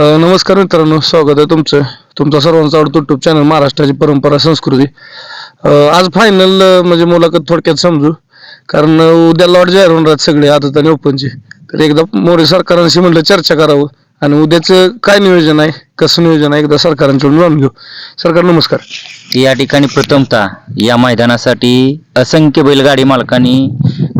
नमस्कार मित्रांनो स्वागत आहे तुमचं. तुमचा सर्वांचा आवडतो युट्यूब चॅनल महाराष्ट्राची परंपरा संस्कृती. आज फायनल म्हणजे मुलाखत थोडक्यात समजू. कारण उद्या लॉट जाहीर होणार आहेत सगळे आदत आणि ओपनचे. तर एकदा मोरे सरकारांशी म्हटलं चर्चा करावं. आणि उद्याचं काय नियोजन आहे? कसं नियोजन आहे? एकदा सरकारांकडून जाणून घेऊ. सरकार नमस्कार. या ठिकाणी प्रथमतः या मैदानासाठी असंख्य बैलगाडी मालकांनी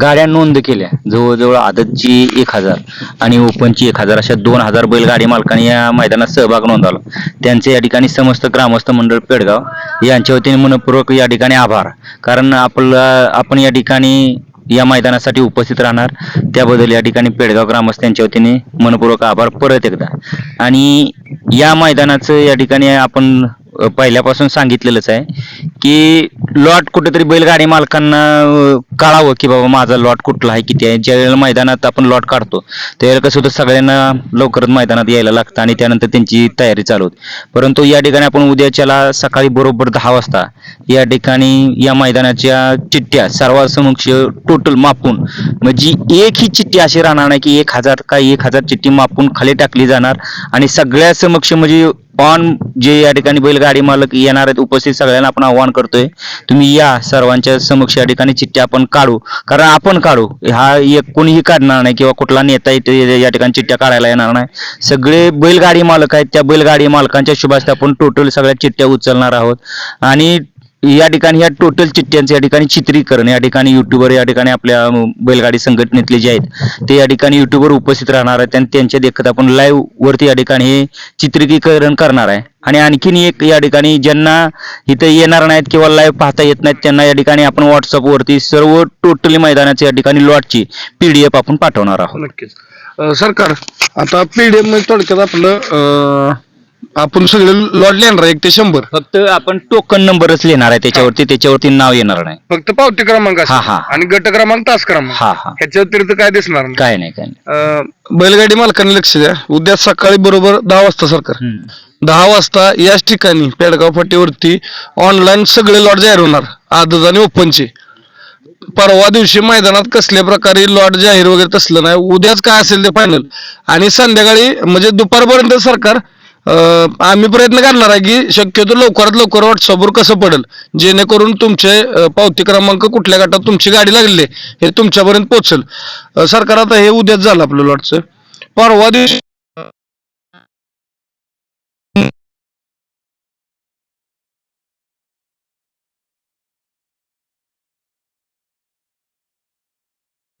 गाड्या नोंद केल्या. जवळजवळ आदतची एक हजार आणि ओपनची एक हजार अशा दोन हजार बैलगाडी मालकांनी या मैदानात सहभाग नोंदवला. त्यांचे या ठिकाणी समस्त ग्रामस्थ मंडळ पेडगाव यांच्या वतीने मनपूर्वक या ठिकाणी आभार. कारण आपलं आपण या ठिकाणी या मैदानासाठी उपस्थित राहणार. त्याबद्दल या ठिकाणी पेडगाव ग्रामस्थांच्या वतीने मनपूर्वक आभार परत एकदा. आणि या मैदानाचं या ठिकाणी आपण पहिल्यापासून सांगितलेलंच आहे की लॉट कुठेतरी बैलगाडी मालकांना अ, कळावं की बाबा माझा लॉट कुठला आहे किती आहे. ज्यावेळेला मैदानात आपण लॉट काढतो त्यावेळेला कसं होतं सगळ्यांना लवकरच मैदानात यायला लागतं आणि त्यानंतर त्यांची तयारी चालू होते. परंतु या ठिकाणी आपण उद्याच्याला सकाळी बरोबर दहा वाजता या ठिकाणी या मैदानाच्या चिठ्ठ्या सर्वांसमक्ष टोटल मापून म्हणजे एक ही चिठ्ठी अशी राहणार नाही की एक हजार का एक हजार चिठ्ठी मापून खाली टाकली जाणार आणि सगळ्या समक्ष म्हणजे ऑन जे या ठिकाणी बैलगाडी मालक येणार आहेत उपस्थित सगळ्यांना आपण आव्हान करतोय तुम्ही या सर्वांच्या समक्ष या ठिकाणी चिठ्ठी आपण काढू. कारण आपण काढू. हा एक कोणीही काढणार नाही किंवा कुठला नेता इथे या ठिकाणी चिठ्ठ्या काढायला येणार नाही. सगळे बैलगाडी मालक आहेत त्या बैलगाडी मालकांच्या शुभास्ते आपण टोटल सगळ्या चिठ्ठ्या उचलणार आहोत. आणि या ठिकाणी ह्या टोटल चिठ्ठ्यांचं या ठिकाणी चित्रीकरण या ठिकाणी युट्यूबर या ठिकाणी आपल्या बैलगाडी संघटनेतले जे आहेत ते या ठिकाणी युट्यूबवर उपस्थित राहणार आहेत आणि त्यांच्या देखत आपण लाईव्ह वरती या ठिकाणी हे चित्रीकरण करणार आहे. आणि आणखीन एक या ठिकाणी ज्यांना इथं येणार नाहीत किंवा लाईव्ह पाहता येत नाहीत त्यांना या ठिकाणी आपण व्हॉट्सअपवरती सर्व टोटली मैदानाचे या ठिकाणी लॉटची पीडीएफ आपण पाठवणार आहोत. नक्कीच. सरकार आता पीडीएफमध्ये थोडक्यात आपलं आपण सगळे लॉट लिहिणार एक ते शंभर. फक्त आपण टोकन नंबरच लिहिणार आहे त्याच्यावरती त्याच्यावरती नाव येणार नाही. फक्त पावती क्रमांक असेल. हा, हा. आणि गट क्रमांक तास क्रमांक. हा हा. ह्याच्या व्यतिरिक्त काय दिसणार? नाही काय नाही काय नाही. अं, बैलगाडी मालकांनी लक्ष द्या. उद्या सकाळी बरोबर दहा वाजता सरकार. हम्म. दहा वाजता याच ठिकाणी पेडगाव फाटीवरती ऑनलाईन सगळे लॉट जाहीर होणार. आदत आणि ओपनचे परवा दिवशी मैदानात कसल्या प्रकारे लॉट जाहीर वगैरे तसलं नाही. उद्याच काय असेल ते फायनल आणि संध्याकाळी म्हणजे दुपारपर्यंत सरकार आम्ही प्रयत्न करणार आहे की शक्यतो लवकरात लवकर व्हॉट्सअपवर कसं पडेल? जेणेकरून तुमचे पावती क्रमांक कुठल्या गटात तुमची गाडी लागली हे तुमच्यापर्यंत पोहोचेल. सरकार आता हे उद्याच झालं आपलं लॉटचं परवा दिवशी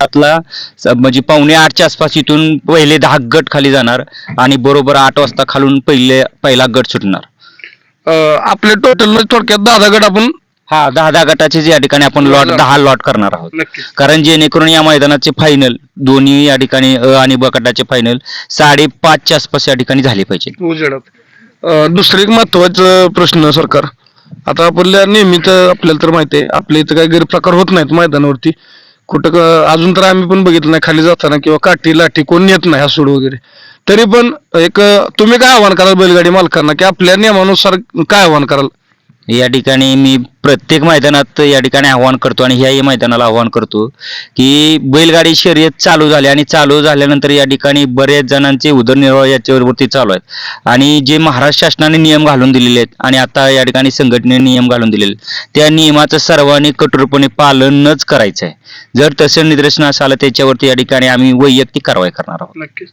आतला स- म्हणजे पावणे आठच्या आसपास इथून पहिले दहा गट खाली जाणार आणि बरोबर आठ वाजता खालून पहिले पहिला गट सुटणार. अं, आपले टोटल थोडक्यात दहा गट आपण हा दहा दहा गटाचे जे या ठिकाणी आपण लॉट दहा. लॉट करणार आहोत. कारण जेणेकरून या मैदानाचे फायनल दोन्ही या ठिकाणी अ आणि ब गटाचे फायनल साडेपाचच्या आसपास या ठिकाणी झाले पाहिजे उजेडात. अं, दुसरं एक महत्वाचं प्रश्न सरकार. आता आपल्या नेहमीच आपल्याला तर माहिती आहे आपल्या इथं काही गैरप्रकार होत नाहीत मैदानावरती. कुठं क- अजून तर आम्ही पण बघितलं नाही खाली जाताना किंवा काठी लाठी कोण नेत नाही हासूड वगैरे. तरी पण एक अं, तुम्ही काय आव्हान कराल बैलगाडी मालकांना की आपल्या नियमानुसार काय आव्हान कराल? या ठिकाणी मी प्रत्येक मैदानात या ठिकाणी आव्हान करतो आणि ह्याही मैदानाला आव्हान करतो की बैलगाडी शर्यत चालू झाली आणि चालू झाल्यानंतर या ठिकाणी बऱ्याच जणांचे उदरनिर्वाह याच्यावरती चालू आहेत. आणि जे महाराष्ट्र शासनाने नियम घालून दिलेले आहेत आणि आता या ठिकाणी संघटनेने नियम घालून दिलेले त्या नियमाचं सर्वांनी कठोरपणे पालनच करायचं आहे जर तसं निदर्शनास आलं त्याच्यावरती या ठिकाणी आम्ही वैयक्तिक कारवाई करणार आहोत. नक्कीच.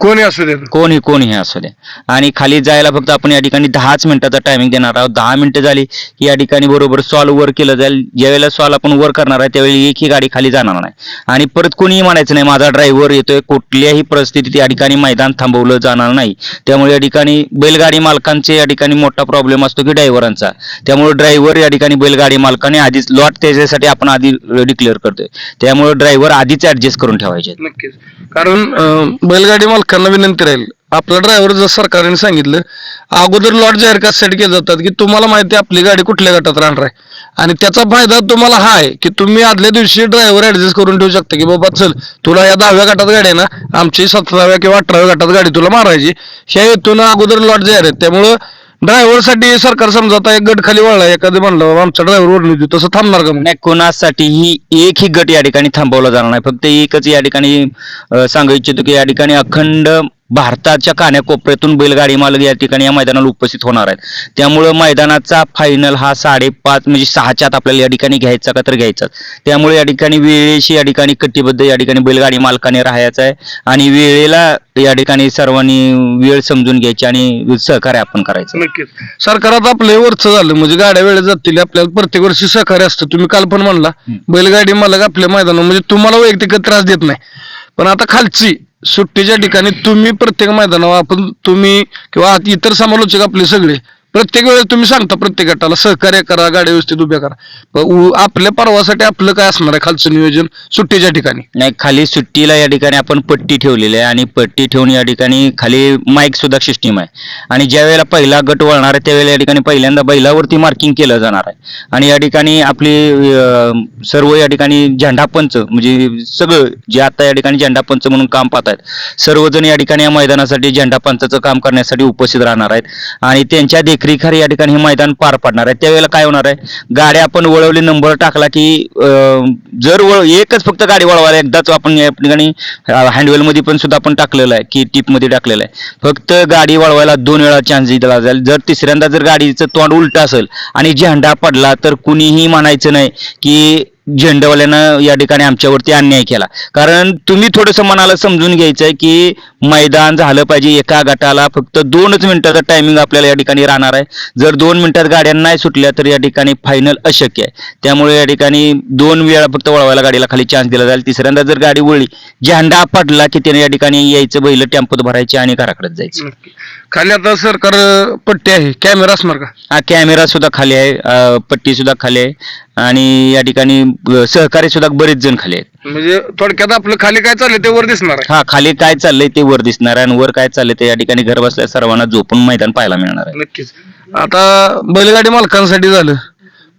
कोणी असू दे. कोणी कोणी हे असू द्या आणि खाली जायला फक्त आपण या ठिकाणी दहाच मिनिटाचा टायमिंग देणार आहोत. दहा मिनिटं झाली की या ठिकाणी बरोबर सॉल्व वर केलं जाईल. ज्यावेळेला सॉल्व आपण वर करणार आहे त्यावेळी एकही गाडी खाली जाणार नाही. आणि परत कोणीही म्हणायचं नाही माझा ड्रायव्हर येतोय. कुठल्याही परिस्थितीत या ठिकाणी मैदान थांबवलं जाणार नाही. त्यामुळे या ठिकाणी बैलगाडी मालकांचे या ठिकाणी मोठा प्रॉब्लेम असतो की ड्रायव्हरांचा त्यामुळे ड्रायव्हर या ठिकाणी बैलगाडी मालकाने आधीच लॉट त्याच्यासाठी आपण आधी डिक्लेअर करतोय. त्यामुळे ड्रायव्हर आधीच ऍडजस्ट करून ठेवायचे नक्कीच. कारण बैलगाडी मालकांना विनंती राहील. आपला ड्रायव्हर जर सरकारने सांगितलं अगोदर लॉट जाहीर कशासाठी केले जातात की तुम्हाला माहिती आपली गाडी कुठल्या गटात राहणार आहे. आणि त्याचा फायदा तुम्हाला हा आहे की तुम्ही आदल्या दिवशी ड्रायव्हर ऍडजस्ट करून ठेवू शकता की बाबा चल तुला या दहाव्या गटात गाडी आहे ना आमची सतराव्या किंवा अठराव्या गटात गाडी तुला मारायची ह्या हेतून अगोदर लॉट जाहीर आहेत. त्यामुळं ड्रायव्हरसाठी सरकार समजा आता एक गट खाली वळला एखादं म्हणलं आमचा ड्रायव्हर ओढली होती तसं थांबणार का मग? नाही एक एकही गट या ठिकाणी थांबवला जाणार नाही फक्त एकच या ठिकाणी सांगू इच्छितो की या ठिकाणी अखंड भारताच्या कान्याकोपऱ्यातून बैलगाडी मालक या ठिकाणी या मैदानाला उपस्थित होणार आहेत. त्यामुळं मैदानाचा फायनल हा साडेपाच म्हणजे सहाच्या आत आपल्याला या ठिकाणी घ्यायचा का तर घ्यायचा त्यामुळे या ठिकाणी वेळेशी या ठिकाणी कटिबद्ध या ठिकाणी बैलगाडी मालकाने राहायचं आहे आणि वेळेला या ठिकाणी सर्वांनी वेळ समजून घ्यायची आणि सहकार्य आपण करायचं. नक्कीच. सरकारात आपलं वरचं झालं. म्हणजे गाड्या वेळेत जातील आपल्याला प्रत्येक वर्षी सहकार्य असतं. तुम्ही काल पण म्हणला बैलगाडी मालक आपल्या मैदानावर म्हणजे तुम्हाला वैयक्तिक त्रास देत नाही. पण आता खालची सुट्टीच्या ठिकाणी तुम्ही प्रत्येक मैदानावर आपण तुम्ही किंवा इतर समालोचक आपले सगळे प्रत्येक वेळेस तुम्ही सांगता प्रत्येक गटाला सहकार्य करा गाड्या व्यवस्थित उभ्या करा. उ- आपल्या पर्वासाठी आपलं काय असणार आहे खालचं नियोजन सुट्टीच्या ठिकाणी? नाही खाली सुट्टीला या ठिकाणी आपण पट्टी ठेवलेली आहे आणि पट्टी ठेवून या ठिकाणी खाली माईक सुद्धा सिस्टीम आहे. आणि ज्या वेळेला पहिला गट वळणार आहे त्यावेळेला या ठिकाणी पहिल्यांदा बैलावरती मार्किंग केलं जाणार आहे. आणि या ठिकाणी आपली अं, सर्व या ठिकाणी झेंडापंच म्हणजे सगळं जे आता या ठिकाणी झेंडापंच म्हणून काम पाहत आहेत सर्वजण या ठिकाणी या मैदानासाठी झेंडापंचाचं काम करण्यासाठी उपस्थित राहणार आहेत. आणि त्यांच्या देखरेखीखाली या ठिकाणी हे मैदान पार पडणार आहे. त्यावेळेला काय होणार आहे? गाड्या आपण वळवली नंबर टाकला की जर वळ एकच फक्त गाडी वळवायला एकदाच आपण या ठिकाणी हँडवेलमध्ये पण सुद्धा आपण टाकलेलं आहे की टीपमध्ये टाकलेलं आहे. फक्त गाडी वळवायला दोन वेळा चान्स दिला जाईल. जर तिसऱ्यांदा जर गाडीचं तोंड उलट असेल आणि झेंडा पडला तर कुणीही म्हणायचं नाही की झेंडावाल्यानं या ठिकाणी आमच्यावरती अन्याय केला. कारण तुम्ही थोडंसं मनाला समजून घ्यायचं आहे की मैदान झालं पाहिजे एका गटाला. फक्त दोनच मिनिटाचा टायमिंग आपल्याला या ठिकाणी राहणार आहे. जर दोन मिनिटात गाड्या नाही सुटल्या तर या ठिकाणी फायनल अशक्य आहे. त्यामुळे या ठिकाणी दोन वेळा फक्त वळवायला गाडीला खाली चान्स दिला जाईल. तिसऱ्यांदा जर गाडी वळली झेंडा पडला की त्याने या ठिकाणी यायचं बैल टेम्पोत भरायचे आणि घराकडे जायचं. खाली आता सरकार पट्टी आहे. कॅमेरा असणार का? हा कॅमेरा सुद्धा खाली आहे. पट्टी सुद्धा खाली आहे. आणि या ठिकाणी सहकारी सुद्धा बरेच जण खाली आहेत. म्हणजे थोडक्यात आपलं खाली काय चाललंय ते वर दिसणार आहे. हा खाली काय चाललंय ते वर दिसणार आहे आणि वर काय चाललंय ते या ठिकाणी घर बसल्या सर्वांना झोपून मैदान पाहायला मिळणार आहे. नक्कीच. आता बैलगाडी मालकांसाठी झालं.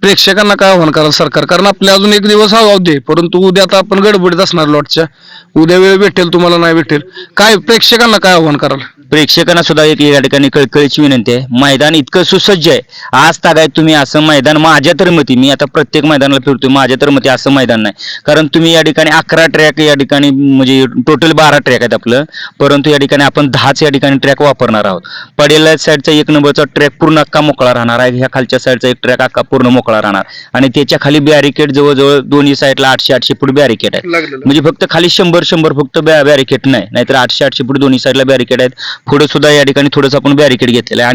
प्रेक्षकांना काय आव्हान कराल सरकार? कारण आपले अजून एक दिवस हवा दे परंतु उद्या आता आपण गडबडीत असणार लॉटच्या. उद्या वेळ भेटेल तुम्हाला नाही भेटेल. काय प्रेक्षकांना काय आव्हान कराल? प्रेक्षकांना सुद्धा एक या ठिकाणी कळकळीची विनंती आहे. मैदान इतकं सुसज्ज आहे. आज तागायत तुम्ही असं मैदान माझ्या तर मती मी आता प्रत्येक मैदानाला फिरतोय माझ्या तर मती असं मैदान नाही. कारण तुम्ही या ठिकाणी अकरा ट्रॅक या ठिकाणी म्हणजे टोटल बारा ट्रॅक आहेत आपलं. परंतु या ठिकाणी आपण दहाच या ठिकाणी ट्रॅक वापरणार आहोत. पडेल्या साईडचा एक नंबरचा ट्रॅक पूर्ण अक्का मोकळा राहणार आहे. ह्या खालच्या साईडचा एक ट्रॅक अक्का पूर्ण मोकळा राहणार. आणि त्याच्याखाली बॅरिकेड जवळजवळ दोन्ही साईडला आठशे आठशे फूट बॅरिकेड आहे. म्हणजे फक्त खाली शंभर शंभर फक्त बॅरिकेड नाही. नाहीतर आठशे आठशे फूट दोन्ही साईडला बॅरिकेड आहेत. पुढे सुद्धा या ठिकाणी थोडंसं आपण बॅरिकेड घेतलेलं आहे.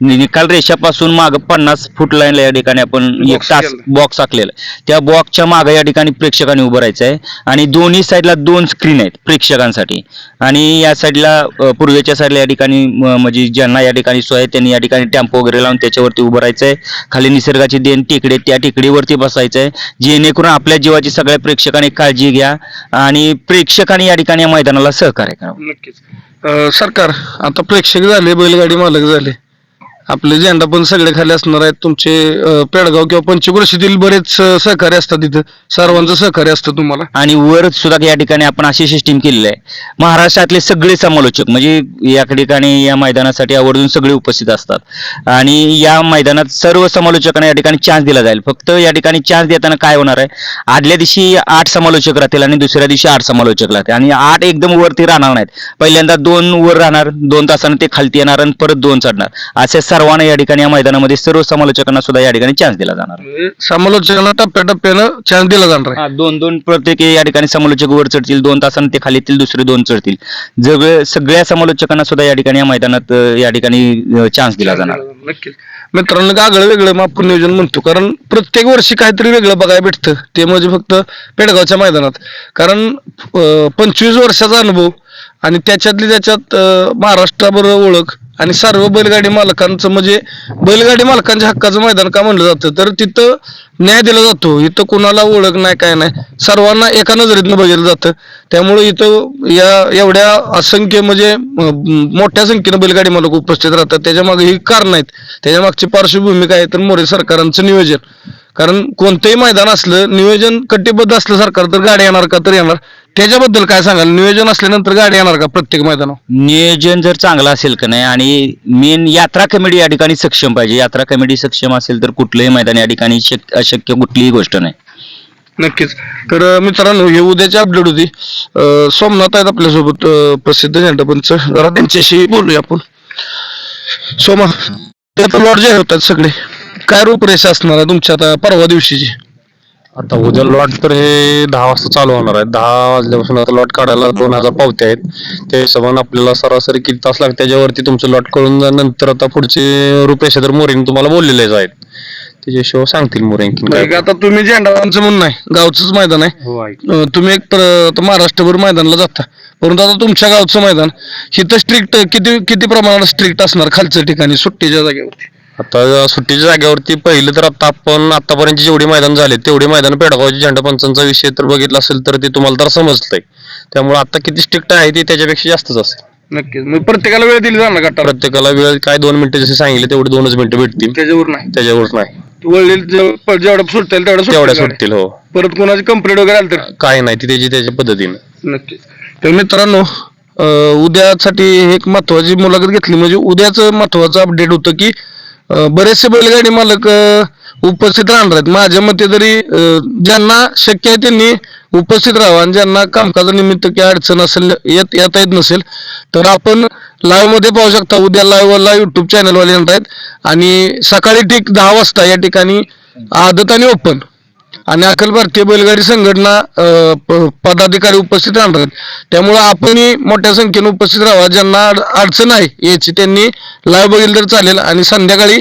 आणि निकाल रेषापासून माग पन्नास फूट लाईनला या ठिकाणी आपण एक केलंय. बॉक्स आखलेला आहे. त्या बॉक्सच्या मागे या ठिकाणी प्रेक्षकांनी उभं राहायचं आहे. आणि दोन्ही साईडला दोन स्क्रीन आहेत प्रेक्षकांसाठी. आणि या साईडला पूर्वेच्या साईडला या ठिकाणी म्हणजे ज्यांना या ठिकाणी सोय आहे त्यांनी या ठिकाणी टेम्पो वगैरे लावून त्याच्यावरती उभं राहायचं आहे खाली निसर्गाची देण टेकडे त्या टेकडीवरती बसायचं आहे जेणेकरून आपल्या जीवाची सगळ्या प्रेक्षकांनी काळजी घ्या. आणि प्रेक्षकांनी या ठिकाणी या मैदानाला सहकार्य करावं. नक्कीच. सरकार आता प्रेक्षक झाले बैलगाडी मालक झाले. आपले झेंडा पण सगळे खाली असणार आहेत. तुमचे अं, पेडगाव किंवा पंचक्रोशीतील बरेच अं, सहकार्य असतात तिथं सर्वांचं सहकार्य असतं तुम्हाला. आणि वर सुद्धा या ठिकाणी आपण अशी सिस्टीम केलेली आहे. महाराष्ट्रातले सगळे समालोचक म्हणजे या ठिकाणी या मैदानासाठी आवर्जून सगळे उपस्थित असतात. आणि या मैदानात सर्व समालोचकांना या ठिकाणी चान्स दिला जाईल. फक्त या ठिकाणी चान्स देताना काय होणार आहे? आदल्या दिवशी आठ समालोचक राहतील आणि दुसऱ्या दिवशी आठ समालोचक राहतील. आणि आठ एकदम वरती राहणार नाहीत. पहिल्यांदा दोन वर राहणार दोन तासानं ते खालती येणार आणि परत दोन चढणार. असे सर्वांना या ठिकाणी या मैदानामध्ये सर्व समालोचकांना सुद्धा या ठिकाणी चान्स दिला जाणार. म्हणजे समालोचकांना टप्प्याटप्प्यानं चान्स दिला जाणार आहे. हा दोन दोन प्रत्येक या ठिकाणी समालोचक वर चढतील दोन तासांनी ते खाली येतील दुसरे दोन चढतील. सगळे सगळ्या समालोचकांना सुद्धा या ठिकाणी या मैदानात अं, या ठिकाणी चान्स दिला जाणार. नक्कीच. मित्रांनो गागळ वेगळं मापून नियोजन म्हणतो कारण प्रत्येक वर्षी काहीतरी वेगळं बघायला भेटतं. ते म्हणजे फक्त पेडगावच्या मैदानात. कारण पंचवीस वर्षाचा अनुभव आणि त्याच्यातली त्याच्यात अं, महाराष्ट्राबरोबर ओळख आणि सर्व बैलगाडी मालकांचं म्हणजे बैलगाडी मालकांच्या हक्काचं मैदान का म्हणलं जातं? तर तिथं न्याय दिला जातो. इथं कुणाला ओळख नाही काय नाही. सर्वांना एका नजरेतनं बघितलं जातं. त्यामुळे इथं या एवढ्या असंख्य म्हणजे मोठ्या संख्येनं बैलगाडी मालक उपस्थित राहतात. त्याच्यामागे ही कारण आहेत. त्याच्या मागची पार्श्वभूमी काय आहे तर मोरे सरकारांचं नियोजन. कारण कोणतंही मैदान असलं नियोजन कटिबद्ध असलं सरकार तर गाडी येणार का? तर येणार. त्याच्याबद्दल काय सांगाल? नियोजन असल्यानंतर गाडी येणार का प्रत्येक मैदानावर? नियोजन जर चांगलं असेल का नाही आणि मेन यात्रा कमिटी या ठिकाणी सक्षम पाहिजे. यात्रा कमिटी सक्षम असेल तर कुठलंही मैदान या ठिकाणी शक- अशक्य कुठलीही गोष्ट नाही. नक्कीच. तर अं, मित्रांनो हे उद्याची अपडेट होती. अं, सोमनाथ आहेत आपल्यासोबत अं, प्रसिद्ध झेंडापंच जरा त्यांच्याशी बोलूया आपण. सोमा ते आता जाहीर होतात सगळे. काय रूपरेषा असणार आहे तुमच्या आता परवा दिवशीची? आता उद्या लॉट तर हे दहा वाजता चालू होणार आहे. दहा वाजल्यापासून आता लॉट काढायला दोन हजार पावते आहेत. त्या हिशोबाने आपल्याला सरासरी किती तास लागते त्याच्यावरती तुमचं लॉट कळून जा- नंतर आता पुढचे रुपये तर मोरेन तुम्हाला बोललेलेच आहेत. त्याच्या हिशोब सांगतील मोरे आणखीन बरं काय का आता तुम्ही झेंडापंच म्हणून नाही गावचंच मैदान आहे. हो अं, तुम्ही एक प्र- आता महाराष्ट्रभर मैदानाला जाता. परंतु आता तुमच्या गावचं मैदान इथं स्ट्रिक्ट किती किती प्रमाणात स्ट्रिक्ट असणार खालच्या ठिकाणी सुट्टीच्या जागेवरती? आता सुट्टीच्या जागेवरती पहिलं तर आता आपण आतापर्यंत जेवढी मैदान झाले तेवढे मैदान पेडगावचे झेंडा पंचांचा विषय तर बघितला असेल तर ते तुम्हाला तर समजतंय. त्यामुळे आता किती स्ट्रिक्ट आहे ते त्याच्यापेक्षा जास्तच असतं नक्कीच. मग प्रत्येकाला वेळ दिली जाणार गटाला प्रत्येकाला वेळ काय दोन मिनिटं जसे सांगितले तेवढे दोनच मिनिटं भेटतील. त्याच्यावर नाही. त्याच्यावर नाही. वळलेल जेवढं सुटता येईल तेवढं तेवढ्या सुटतील सुटतील हो. परत कोणाची कंप्लेंट वगैरे आली तर? काय नाही ती त्याची त्याच्या पद्धतीने. नक्कीच. तर मित्रांनो अं, उद्यासाठी एक महत्वाची मुलाखत घेतली. म्हणजे उद्याचं महत्वाचं अपडेट होतं की बरेचसे बैलगाडी मालक उपस्थित राहणार आहेत. माझ्या मते तरी ज्यांना शक्य आहे त्यांनी उपस्थित राहावं आणि ज्यांना कामकाजानिमित्त काही अडचण असेल येत येता येत नसेल तर आपण लाईव्हमध्ये पाहू शकता. उद्या लाईव्हला युट्यूब चॅनलवाले येणार आहेत. आणि सकाळी ठीक दहा वाजता या ठिकाणी आदत आणि ओपन आणि अखिल भारतीय बैलगाडी संघटना पदाधिकारी उपस्थित राहणार आहेत. त्यामुळं आपणही मोठ्या संख्येने उपस्थित राहावा. ज्यांना अड- अडचण आहे याची त्यांनी लाईव्ह बघितलं तर चालेल. आणि संध्याकाळी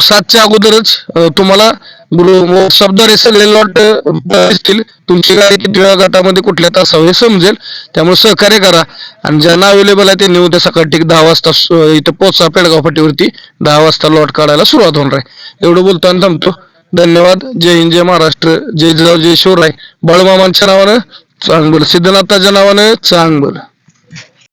सातच्या अगोदरच अं, तुम्हाला व्हॉट्सअपद्वारे सगळे लॉट दिसतील. तुमची गाडी किती वेळा गटामध्ये कुठल्या तासावर हे समजेल. त्यामुळे सहकार्य करा. आणि ज्यांना अवेलेबल आहे त्यांनी उद्या सकाळी ठीक दहा वाजता स- इथं पोचा पेडगाव फाटीवरती दहा वाजता लॉट काढायला सुरुवात होणार आहे. एवढं बोलतो आणि थांबतो. धन्यवाद. जय हिंद जय महाराष्ट्र. जय जिजाऊ जय शिवराय. बळमामांच्या नावानं चांगलं सिद्धनाथाच्या नावानं चांगलं